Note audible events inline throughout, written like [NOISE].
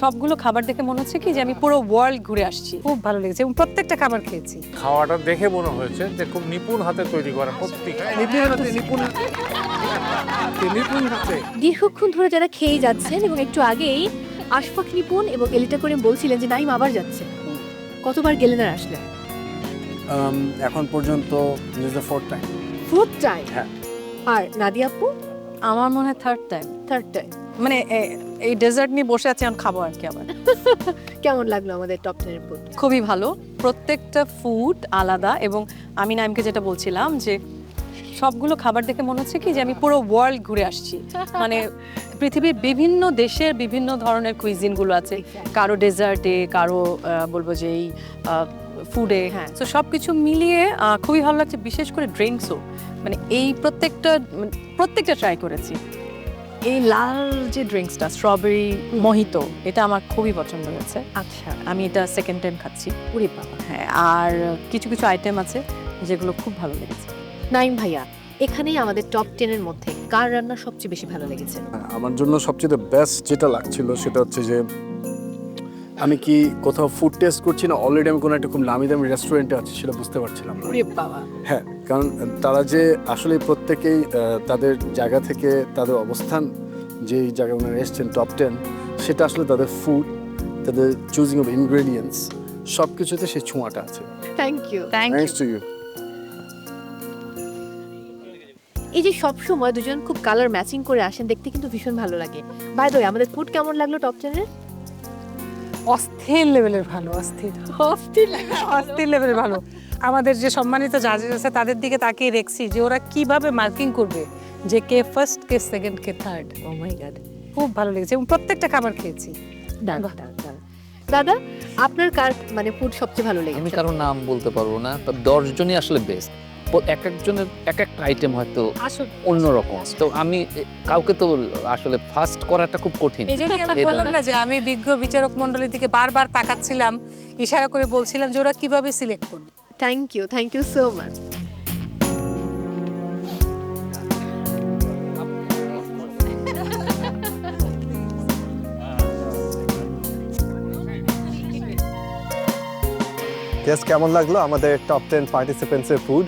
সবগুলো খাবার দেখে মনে হচ্ছে কি যে আমি পুরো ওয়ার্ল্ড ঘুরে আসছি। খুব ভালো লেগেছে এবং প্রত্যেকটা খাবার খেয়েছি। খাওয়াটা দেখে মনে হয়েছে যে খুব নিপুণ হাতে তৈরি করা প্রত্যেক নিপুণ হাতে নিপুণ নিপুণ হাতে। দীর্ঘক্ষণ ধরে যারা খেয়ে যাচ্ছেন এবং একটু আগেই আশফাক নিপুণ এবং এলিটা করে বলছিলেন যে নাইম আবার যাচ্ছে। কতবার গেলেন আর আসলেন? এখন পর্যন্ত ফোর্থ টাইম ফোর্থ টাইম হ্যাঁ। আর নাদিয়া আপু? আমার মনে হয় থার্ড টাইম থার্ড টাইম মানে এই ডেজার্ট নিয়ে বসে আছি এখন খাব আর কি আবার। [LAUGHS] কেমন লাগল আমাদের টপ টেনের ফুড খুবই ভালো। প্রত্যেকটা ফুড আলাদা এবং আমি নাইমকে যেটা বলছিলাম যে সবগুলো খাবার দেখে মনে হচ্ছে কি যে আমি পুরো ওয়ার্ল্ড ঘুরে আসছি। [LAUGHS] মানে পৃথিবীর বিভিন্ন দেশের বিভিন্ন ধরনের কুইজিনগুলো আছে। কারও ডেজার্টে কারও বলব যে এই ফুডে হ্যাঁ। তো সব কিছু মিলিয়ে খুবই ভালো লাগছে বিশেষ করে ড্রিঙ্কসও মানে এই প্রত্যেকটা মানে প্রত্যেকটা ট্রাই করেছি। এই লাল যে ড্রিঙ্কসটা স্ট্রবেরি মোহিত এটা আমার খুবই পছন্দ হয়েছে। আচ্ছা। আমি এটা সেকেন্ড টাইম খাচ্ছি। উড়ে বাবা। হ্যাঁ আর কিছু কিছু আইটেম আছে যেগুলো খুব ভালো লেগেছে। নাইম ভাইয়া এখানেই আমাদের টপ টেনের মধ্যে কার রান্না সবচেয়ে বেশি ভালো লেগেছে? আমার জন্য সবচেয়ে বেস্ট যেটা লাগছিল সেটা হচ্ছে যে আমি কি কোথাও ফুড টেস্ট করছি না? অলরেডি আমি কোনো একটা খুব নামি দামি রেস্টুরেন্টে আছি সেটা বুঝতে পারছিলাম না। হ্যাঁ কারণ তারা যে আসলে প্রত্যেকেই তাদের জায়গা থেকে তাদের অবস্থান যেই জায়গায় ওনারা এসছেন টপ টেন সেটা আসলে তাদের ফুড তাদের চুজিং অফ ইনগ্রেডিয়েন্টস সব কিছুতে সেই ছোঁয়াটা আছে। Thank you thank thanks to you এই যে সব সময় দুজন খুব কালার ম্যাচিং করে আসেন দেখতে কিন্তু ভীষণ ভালো লাগে। বাই দ্য আমাদের ফুড কেমন লাগল টপ টেনের অস্থির লেভেলের ভালো অস্থির। অস্থির [LAUGHS] অস্থির লেভেলের ভালো। আমাদের যে সম্মানিত জাজেস আছে তাদের দিকে তাকিয়ে দেখছি যে ওরা কীভাবে মার্কিং করবে যে কে ফার্স্ট কে সেকেন্ড কে থার্ড ও মাই গড খুব ভালো লেগেছে এবং প্রত্যেকটা খাবার খেয়েছি। দাদা আপনার কার মানে ফুড সবচেয়ে ভালো লেগেছে? আমি কারও নাম বলতে পারব না তবে দশজনই আসলে বেস্ট এক একজনের এক একটা আইটেম হয়তো আসল। অন্যরকম। তো আমি কাউকে তো আসলে ফার্স্ট করাটা খুব কঠিন। বললাম না যে আমি বিজ্ঞ বিচারক মন্ডলীর দিকে বারবার তাকাচ্ছিলাম ইশারা করে বলছিলাম যে ওরা কীভাবে সিলেক্ট করবে। Thank you thank you so much guess কেমন লাগল আমাদের টপ টেন পার্টিসিপেন্টসের ফুড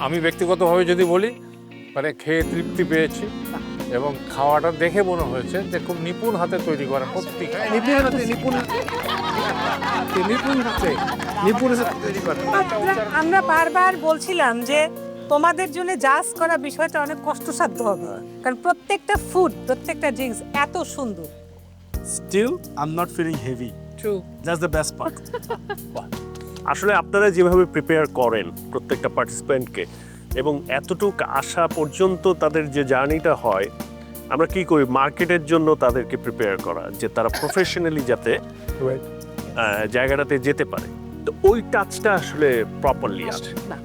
আমি ব্যক্তিগতভাবে যদি বলি মানে খেয়ে তৃপ্তি পেয়েছি এবং খাওয়াটা দেখে মনে হয়েছে যে খুব নিপুণ হাতে তৈরি করা প্রত্যেক নিপুণ হাতে নিপুণ নিপুণ হাতে নিপুণ হাতে তৈরি করা। আমরা- আমরা বারবার বলছিলাম যে তোমাদের জন্য জাজ করা বিষয়টা অনেক কষ্টসাধ্য হবে। কারণ প্রত্যেকটা ফুড প্রত্যেকটা ড্রিঙ্কস এত সুন্দর। Still I am not feeling heavy true that's the best part আসলে আপনারা যেভাবে প্রিপেয়ার করেন প্রত্যেকটা পার্টিসিপেন্টকে এবং এতটুক আসা পর্যন্ত তাদের যে জার্নিটা হয় আমরা কি করি? মার্কেটের জন্য তাদেরকে প্রিপেয়ার করা যে তারা প্রফেশনালি যাতে জায়গাটাতে যেতে পারে। তো ওই টাচটা আসলে প্রপারলি আছে। বাহ